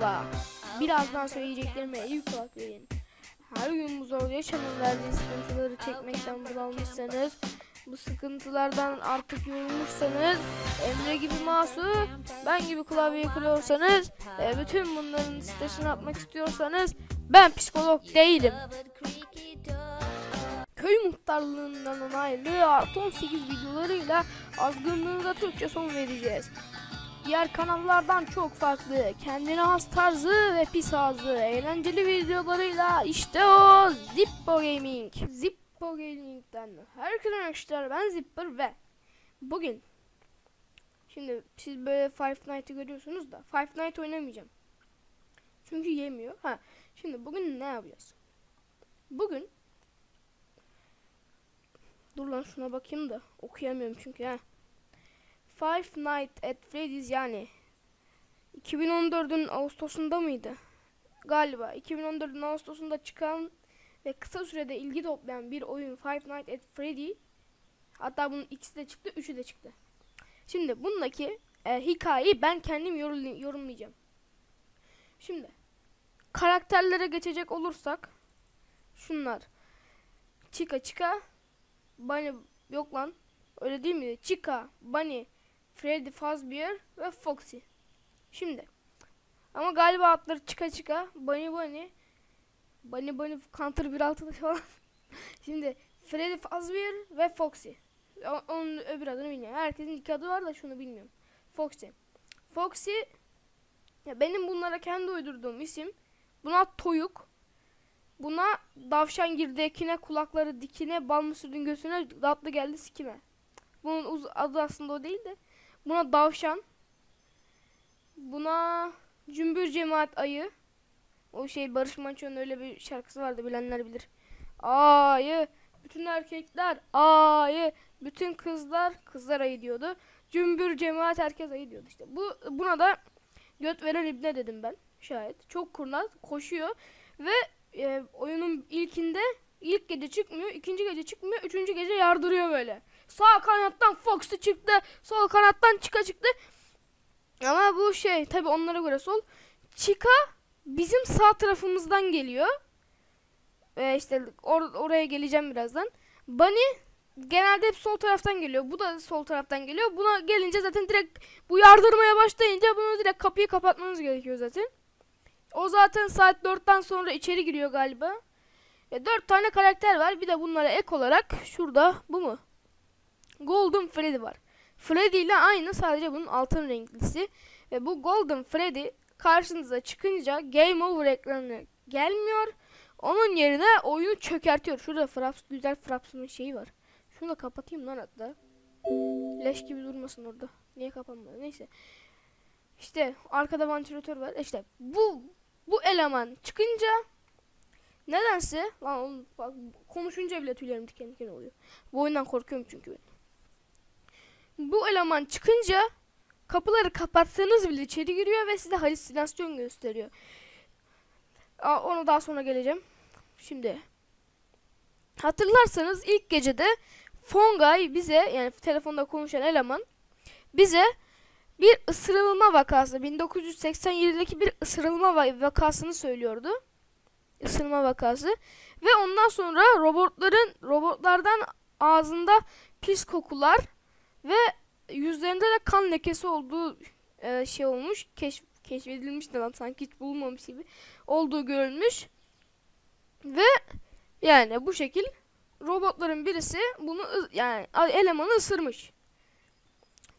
merhaba. Birazdan söyleyeceklerime iyi kulak verin. Her gün bu zor yaşamın verdiği sıkıntıları çekmekten bunalmışsanız, bu sıkıntılardan artık yorulmuşsanız, Emre gibi masum, ben gibi klavye kırıyorsanız, ve bütün bunların stresini atmak istiyorsanız, ben psikolog değilim. Köy muhtarlığından onaylı artı 18 videolarıyla azgınlığına Türkçe son vereceğiz. Diğer kanallardan çok farklı, kendine has tarzı ve pis ağzı, eğlenceli videolarıyla işte o Zippo Gaming. Zippo Gaming'den herkese arkadaşlar ben Zipper ve bugün şimdi siz böyle Five Night'ı görüyorsunuz da Five Night oynamayacağım. Çünkü yemiyor. Ha, şimdi bugün ne yapacağız? Bugün Dur lan şuna bakayım da okuyamıyorum çünkü ha. Five Nights at Freddy's yani 2014'ün Ağustos'unda mıydı? Galiba 2014'ün Ağustos'unda çıkan ve kısa sürede ilgi toplayan bir oyun Five Nights at Freddy hatta bunun ikisi de çıktı, üçü de çıktı. Şimdi bundaki e, hikayeyi ben kendim yorumlayacağım. Şimdi karakterlere geçecek olursak şunlar. Chica Chica Bunny yok lan. Öyle değil mi? Chica, Bunny, Freddy Fazbear ve Foxy. Şimdi. Ama galiba adları Chica Chica, Bunny Bunny, Bunny Bunny Counter 1.6'da falan. Şimdi Freddy Fazbear ve Foxy. Onun öbür adını bilmiyorum. Herkesin iki adı var da şunu bilmiyorum. Foxy. Foxy ya benim bunlara kendi uydurduğum isim. Buna Toyuk. Buna davşan girdekine kulakları dikine bal mısırın göğsüne tatlı geldi sikime. Bunun uz- adı aslında o değil de. Buna davşan. Buna cümbür cemaat ayı. O şey Barış Manço'nun öyle bir şarkısı vardı bilenler bilir. Ayı. Bütün erkekler ayı. Bütün kızlar kızlar ayı diyordu. Cümbür cemaat herkes ayı diyordu işte. Bu buna da göt veren ibne dedim ben şayet. Çok kurnaz koşuyor ve e, oyunun ilkinde ilk gece çıkmıyor, ikinci gece çıkmıyor, üçüncü gece yardırıyor böyle. Sağ kanattan Fox'u çıktı, sol kanattan Chica çıktı. Ama bu şey tabi onlara göre sol. Chica bizim sağ tarafımızdan geliyor. Ve işte or- oraya geleceğim birazdan. Bunny genelde hep sol taraftan geliyor. Bu da sol taraftan geliyor. Buna gelince zaten direkt bu yardırmaya başlayınca bunu direkt kapıyı kapatmanız gerekiyor zaten. O zaten saat 4'ten sonra içeri giriyor galiba. E, 4 tane karakter var. Bir de bunlara ek olarak şurada bu mu? Golden Freddy var. Freddy ile aynı sadece bunun altın renklisi. Ve bu Golden Freddy karşınıza çıkınca Game Over ekranına gelmiyor. Onun yerine oyunu çökertiyor. Şurada Fraps, güzel Fraps'ın şeyi var. Şunu da kapatayım lan hatta. Leş gibi durmasın orada. Niye kapanmadı? Neyse. İşte arkada vantilatör var. İşte bu bu eleman çıkınca nedense lan oğlum bak konuşunca bile tüylerim diken diken oluyor. Bu oyundan korkuyorum çünkü ben. Bu eleman çıkınca kapıları kapatsanız bile içeri giriyor ve size halüsinasyon gösteriyor. Aa, onu daha sonra geleceğim. Şimdi hatırlarsanız ilk gecede Fongay bize yani telefonda konuşan eleman bize bir ısırılma vakası 1987'deki bir ısırılma va- vakasını söylüyordu. Isırma vakası ve ondan sonra robotların robotlardan ağzında pis kokular ve yüzlerinde de kan lekesi olduğu e, şey olmuş. Keşf keşfedilmiş de lan sanki hiç bulunmamış gibi olduğu görülmüş. Ve yani bu şekil robotların birisi bunu yani elemanı ısırmış.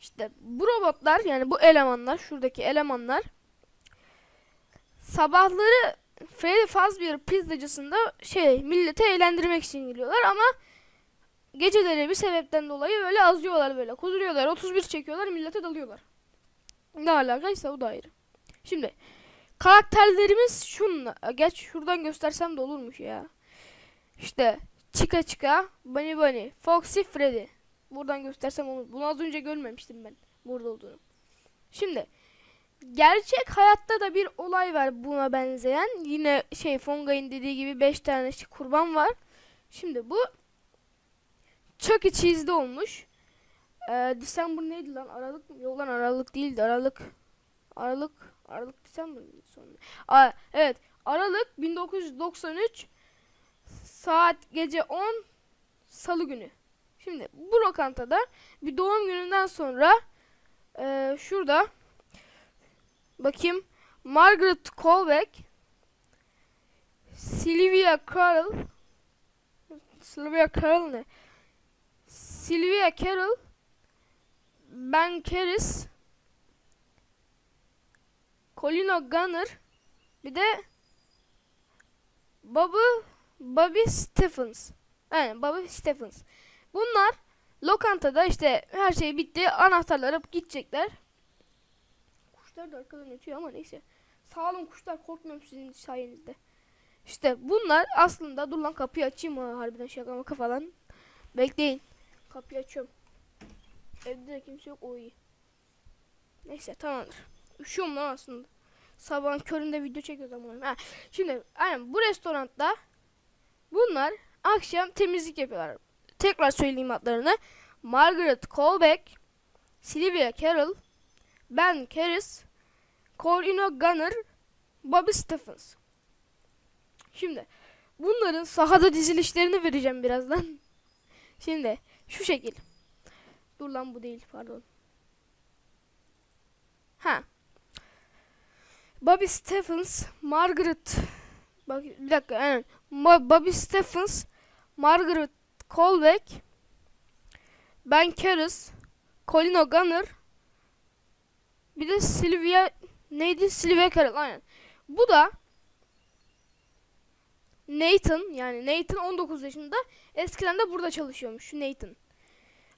İşte bu robotlar yani bu elemanlar şuradaki elemanlar sabahları Freddy Fazbear pizzacısında şey milleti eğlendirmek için geliyorlar ama geceleri bir sebepten dolayı böyle azıyorlar böyle kuduruyorlar 31 çekiyorlar millete dalıyorlar. Ne alakaysa o da ayrı. Şimdi karakterlerimiz şunla geç şuradan göstersem de olurmuş ya. İşte Chica Chica, Bunny Bunny, Foxy, Freddy. Buradan göstersem olur. Bunu az önce görmemiştim ben burada olduğunu. Şimdi gerçek hayatta da bir olay var buna benzeyen. Yine şey Fongay'ın dediği gibi 5 tane kurban var. Şimdi bu Chuck E. Cheese'de olmuş. Ee, December neydi lan? Aralık mı? Yok lan Aralık değildi. Aralık. Aralık. Aralık December mıydı sonra? Aa, evet. Aralık 1993 saat gece 10 Salı günü. Şimdi bu lokantada bir doğum gününden sonra eee, şurada bakayım Margaret Colbeck Sylvia Carroll Sylvia Carroll ne? Sylvia Carroll Ben Keris Colin O'Gunner bir de Bobby Bobby Stephens. Yani Bobby Stephens. Bunlar lokantada işte her şey bitti. Anahtarları alıp gidecekler. Kuşlar da arkadan ötüyor ama neyse. Sağ olun kuşlar korkmuyorum sizin sayenizde. İşte bunlar aslında dur lan kapıyı açayım ha harbiden şaka maka falan. Bekleyin. Kapıyı açıyorum. Evde de kimse yok o iyi. Neyse tamamdır. Üşüyorum lan aslında. Sabahın köründe video çekiyoruz ama. Ha, şimdi aynen bu restoranda bunlar akşam temizlik yapıyorlar. Tekrar söyleyeyim adlarını. Margaret Colbeck, Sylvia Carroll, Ben Keris, Corino Gunner, Bobby Stephens. Şimdi bunların sahada dizilişlerini vereceğim birazdan. Şimdi şu şekil. Dur lan bu değil pardon. Ha. Bobby Stephens, Margaret Bak bir dakika. Ma- Bobby Stephens, Margaret Colbeck, Ben Keris, Colin O'Gunner, bir de Sylvia neydi? Sylvia Carroll aynen. Bu da Nathan yani Nathan 19 yaşında eskiden de burada çalışıyormuş şu Nathan.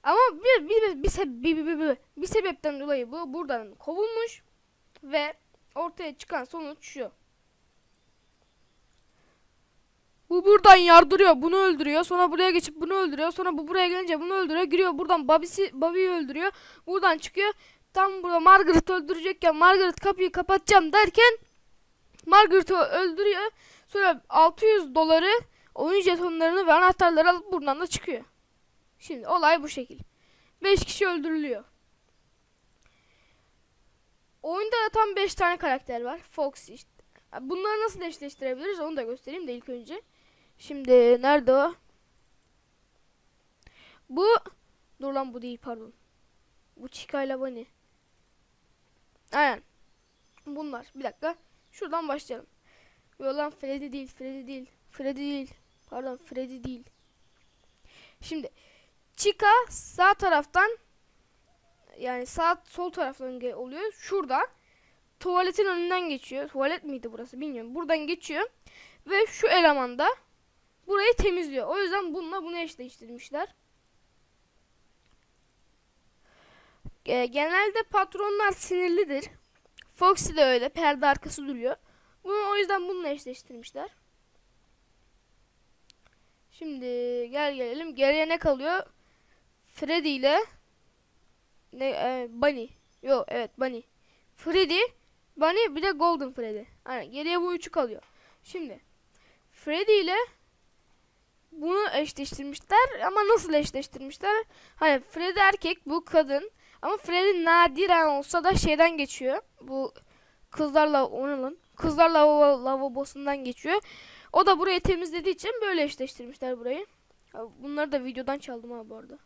Ama bir bir bir, sebe- bir, bir, bir, bir sebepten dolayı bu buradan kovulmuş ve ortaya çıkan sonuç şu. Bu buradan yardırıyor, bunu öldürüyor. Sonra buraya geçip bunu öldürüyor. Sonra bu buraya gelince bunu öldürüyor. Giriyor buradan Bobby'si Bobby'yi öldürüyor. Buradan çıkıyor. Tam burada Margaret öldürecekken Margaret kapıyı kapatacağım derken Margaret'ı öldürüyor. Sonra 600 doları oyun jetonlarını ve anahtarları alıp buradan da çıkıyor. Şimdi olay bu şekil. 5 kişi öldürülüyor. Oyunda da tam 5 tane karakter var. Fox işte. Bunları nasıl eşleştirebiliriz onu da göstereyim de ilk önce. Şimdi nerede o? Bu dur lan bu değil pardon. Bu Chica ile Bunny. Aynen. Bunlar. Bir dakika. Şuradan başlayalım. Yok lan Freddy değil. Freddy değil. Freddy değil. Pardon Freddy değil. Şimdi Chica sağ taraftan yani sağ sol taraftan oluyor. Şurada tuvaletin önünden geçiyor. Tuvalet miydi burası bilmiyorum. Buradan geçiyor. Ve şu elemanda burayı temizliyor. O yüzden bununla bunu eşleştirmişler. E, genelde patronlar sinirlidir. Foxy de öyle. Perde arkası duruyor. Bunu o yüzden bununla eşleştirmişler. Şimdi gel gelelim. Geriye ne kalıyor? Freddy ile ne e, Bunny. Yo evet Bunny. Freddy, Bunny bir de Golden Freddy. Aynen geriye bu üçü kalıyor. Şimdi Freddy ile bunu eşleştirmişler ama nasıl eşleştirmişler? Hani Freddy erkek bu kadın ama Freddy nadiren olsa da şeyden geçiyor. Bu kızlarla onun kızlar lavabo, lavabosundan geçiyor. O da burayı temizlediği için böyle eşleştirmişler burayı. Bunları da videodan çaldım ha bu arada.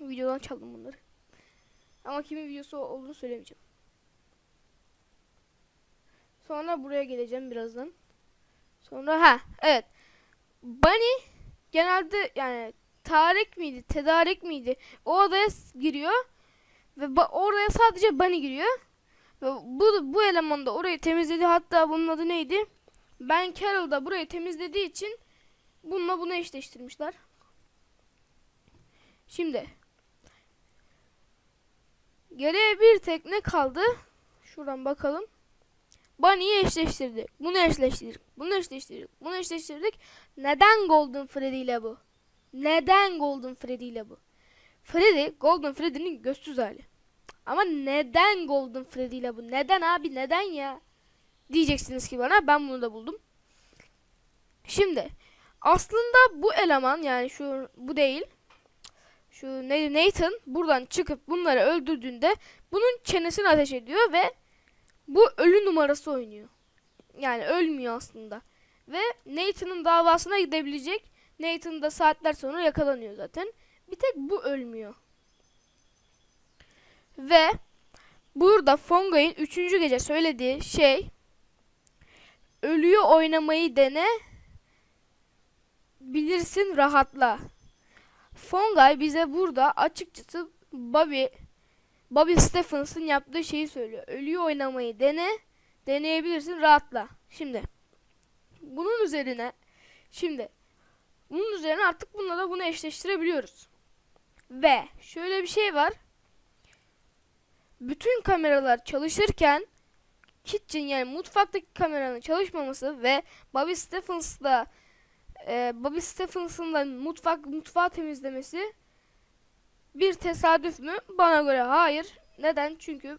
Videodan çaldım bunları. Ama kimin videosu olduğunu söylemeyeceğim. Sonra buraya geleceğim birazdan. Sonra ha evet. Bunny genelde yani Tarık miydi, tedarik miydi? O odaya giriyor ve oraya sadece Bunny giriyor. Ve bu bu eleman da orayı temizledi. Hatta bunun adı neydi? Ben Carol da burayı temizlediği için bununla bunu eşleştirmişler. Şimdi geriye bir tek ne kaldı? Şuradan bakalım. Bunny'yi eşleştirdik. Bunu eşleştirdik. Bunu eşleştirdik. Bunu eşleştirdik. Neden Golden Freddy ile bu? Neden Golden Freddy ile bu? Freddy, Golden Freddy'nin gözsüz hali. Ama neden Golden Freddy ile bu? Neden abi? Neden ya? Diyeceksiniz ki bana. Ben bunu da buldum. Şimdi aslında bu eleman yani şu bu değil. Şu Nathan buradan çıkıp bunları öldürdüğünde bunun çenesini ateş ediyor ve Bu ölü numarası oynuyor. Yani ölmüyor aslında. Ve Nathan'ın davasına gidebilecek. Nathan da saatler sonra yakalanıyor zaten. Bir tek bu ölmüyor. Ve burada Fonga'nın 3. gece söylediği şey ölüyü oynamayı dene bilirsin rahatla. Fongay bize burada açıkçası Bobby Bobby Stephens'ın yaptığı şeyi söylüyor. Ölüyü oynamayı dene, deneyebilirsin rahatla. Şimdi bunun üzerine şimdi bunun üzerine artık bununla da bunu eşleştirebiliyoruz. Ve şöyle bir şey var. Bütün kameralar çalışırken kitchen yani mutfaktaki kameranın çalışmaması ve Bobby Stephens'la e, Bobby Stephens'ın da mutfak mutfağı temizlemesi bir tesadüf mü? Bana göre hayır. Neden? Çünkü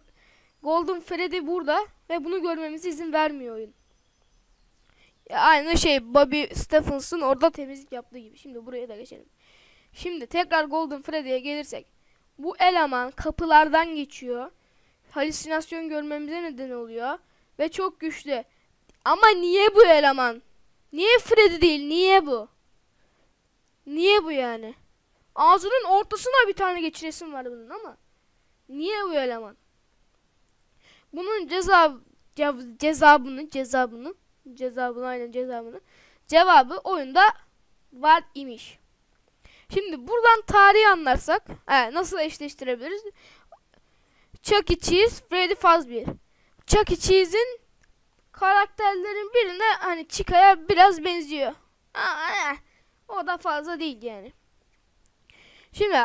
Golden Freddy burada ve bunu görmemize izin vermiyor oyun. Ya aynı şey Bobby Stephens'ın orada temizlik yaptığı gibi. Şimdi buraya da geçelim. Şimdi tekrar Golden Freddy'ye gelirsek. Bu eleman kapılardan geçiyor. Halüsinasyon görmemize neden oluyor. Ve çok güçlü. Ama niye bu eleman? Niye Freddy değil? Niye bu? Niye bu yani? Ağzının ortasına bir tane geçiresim var bunun ama. Niye bu eleman? Bunun ceza cezabını cezabını cezabını aynen cezabını cevabı oyunda var imiş. Şimdi buradan tarihi anlarsak he, nasıl eşleştirebiliriz? Chuck E. Cheese, Freddy Fazbear. Chuck E. Cheese'in karakterlerin birine hani Chicka'ya biraz benziyor. Ha, he, o da fazla değil yani. Şimdi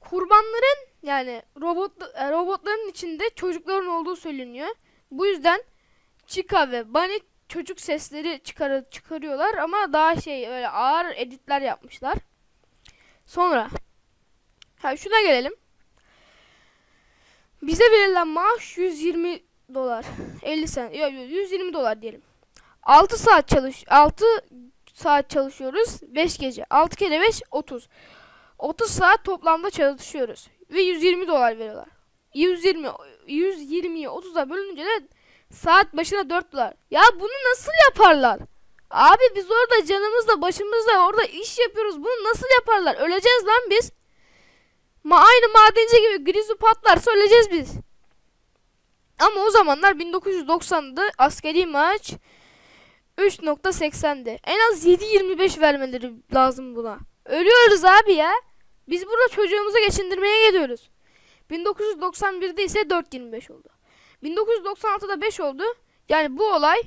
kurbanların yani robot e, robotların içinde çocukların olduğu söyleniyor. Bu yüzden Chica ve Bunny çocuk sesleri çıkar çıkarıyorlar ama daha şey öyle ağır editler yapmışlar. Sonra ha şuna gelelim. Bize verilen maaş 120 dolar. 50 sen. Yok 120 dolar diyelim. 6 saat çalış 6 saat çalışıyoruz. 5 gece. 6 kere 5 30. 30 saat toplamda çalışıyoruz. Ve 120 dolar veriyorlar. 120 120'yi 30'a bölününce de saat başına 4 dolar. Ya bunu nasıl yaparlar? Abi biz orada canımızla başımızla orada iş yapıyoruz. Bunu nasıl yaparlar? Öleceğiz lan biz. Ma aynı madenci gibi grizu patlarsa öleceğiz biz. Ama o zamanlar 1990'da askeri maaş 3.80'di. En az 7.25 vermeleri lazım buna. Ölüyoruz abi ya. Biz burada çocuğumuzu geçindirmeye geliyoruz. 1991'de ise 4.25 oldu. 1996'da 5 oldu. Yani bu olay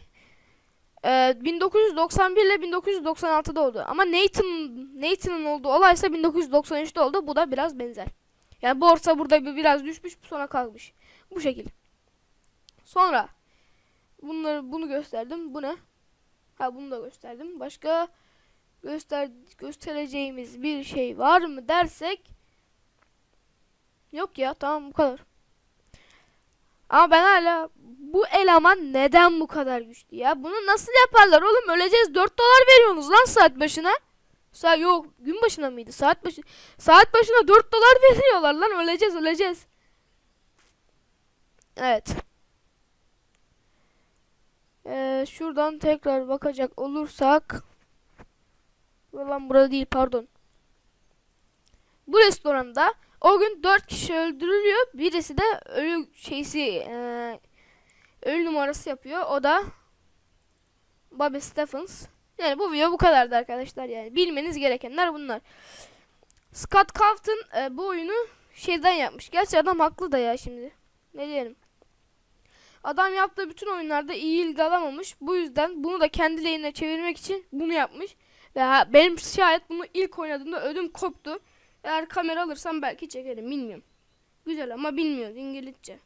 e, 1991 ile 1996'da oldu. Ama Nathan Nathan'ın olduğu olay ise 1993'te oldu. Bu da biraz benzer. Yani borsa burada bir biraz düşmüş sonra kalmış. Bu şekilde. Sonra bunları bunu gösterdim. Bu ne? Ha bunu da gösterdim. Başka göster göstereceğimiz bir şey var mı dersek yok ya tamam bu kadar. Ama ben hala bu eleman neden bu kadar güçlü ya? Bunu nasıl yaparlar oğlum? Öleceğiz 4 dolar veriyorsunuz lan saat başına. Saat yok gün başına mıydı? Saat başı saat başına 4 dolar veriyorlar lan öleceğiz öleceğiz. Evet. Ee, şuradan tekrar bakacak olursak Lan burada değil pardon. Bu restoranda o gün 4 kişi öldürülüyor. Birisi de ölü şeysi e, ölü numarası yapıyor. O da Bobby Stephens. Yani bu video bu kadardı arkadaşlar yani. Bilmeniz gerekenler bunlar. Scott Cawthon e, bu oyunu şeyden yapmış. Gerçi adam haklı da ya şimdi. Ne diyelim. Adam yaptığı bütün oyunlarda iyi ilgi alamamış. Bu yüzden bunu da kendi lehine çevirmek için bunu yapmış. Ve benim şayet bunu ilk oynadığımda ödüm koptu. Eğer kamera alırsam belki çekerim bilmiyorum. Güzel ama bilmiyoruz İngilizce.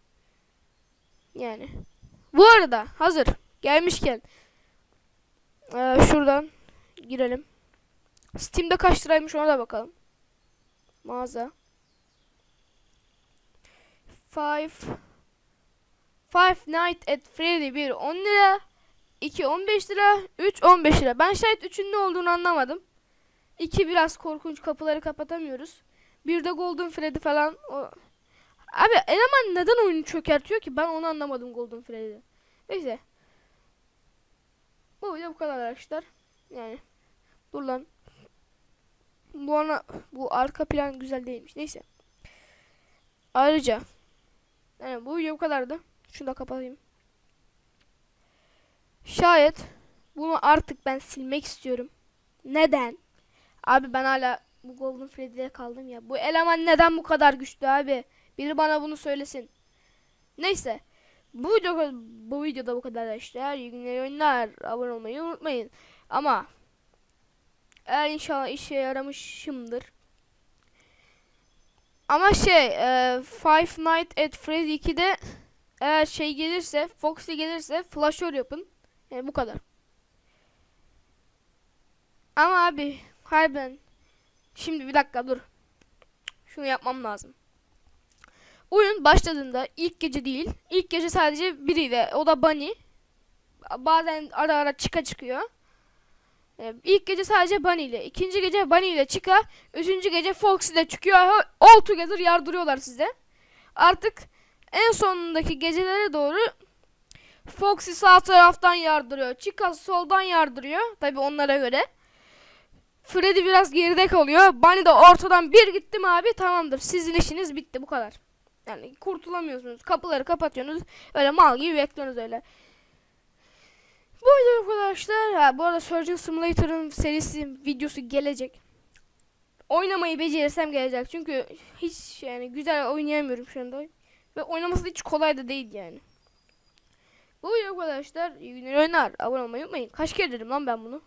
Yani. Bu arada hazır gelmişken ee, şuradan girelim. Steam'de kaç liraymış ona da bakalım. Mağaza. Five Five Night at Freddy 1 10 lira. 2 15 lira. 3 15 lira. Ben şayet 3'ün ne olduğunu anlamadım. 2 biraz korkunç kapıları kapatamıyoruz. Bir de Golden Freddy falan. O... Abi eleman neden oyunu çökertiyor ki? Ben onu anlamadım Golden Freddy'de. Neyse. Bu video bu kadar arkadaşlar. Yani. Dur lan. Bu ana bu arka plan güzel değilmiş. Neyse. Ayrıca yani bu video bu kadardı. Şunu da kapatayım. Şayet bunu artık ben silmek istiyorum. Neden? Abi ben hala bu Golden Freddy'de kaldım ya. Bu eleman neden bu kadar güçlü abi? Biri bana bunu söylesin. Neyse. Bu video bu videoda bu kadar arkadaşlar. İyi günler oyunlar. Abone olmayı unutmayın. Ama eğer inşallah işe yaramışımdır. Ama şey, e, Five Nights at Freddy 2'de eğer şey gelirse, Foxy gelirse flasher yapın. Yani bu kadar. Ama abi, harbiden Şimdi bir dakika dur. Şunu yapmam lazım. Oyun başladığında ilk gece değil. İlk gece sadece biriyle. O da Bunny. Bazen ara ara çıka çıkıyor. Ee, ilk gece sadece Bunny ile. ikinci gece Bunny ile çıka. Üçüncü gece Fox ile çıkıyor. All together yardırıyorlar size. Artık en sonundaki gecelere doğru Foxy sağ taraftan yardırıyor. Chica soldan yardırıyor. Tabi onlara göre. Freddy biraz geride kalıyor. Bunny de ortadan bir gittim abi tamamdır. Sizin işiniz bitti bu kadar. Yani kurtulamıyorsunuz. Kapıları kapatıyorsunuz. Öyle mal gibi bekliyorsunuz öyle. Bu video arkadaşlar. Ha, bu arada Surgeon Simulator'ın serisi videosu gelecek. Oynamayı becerirsem gelecek. Çünkü hiç yani güzel oynayamıyorum şu anda. Ve oynaması da hiç kolay da değil yani. Bu video arkadaşlar. İyi günler oynar. Abone olmayı unutmayın. Kaç kere dedim lan ben bunu?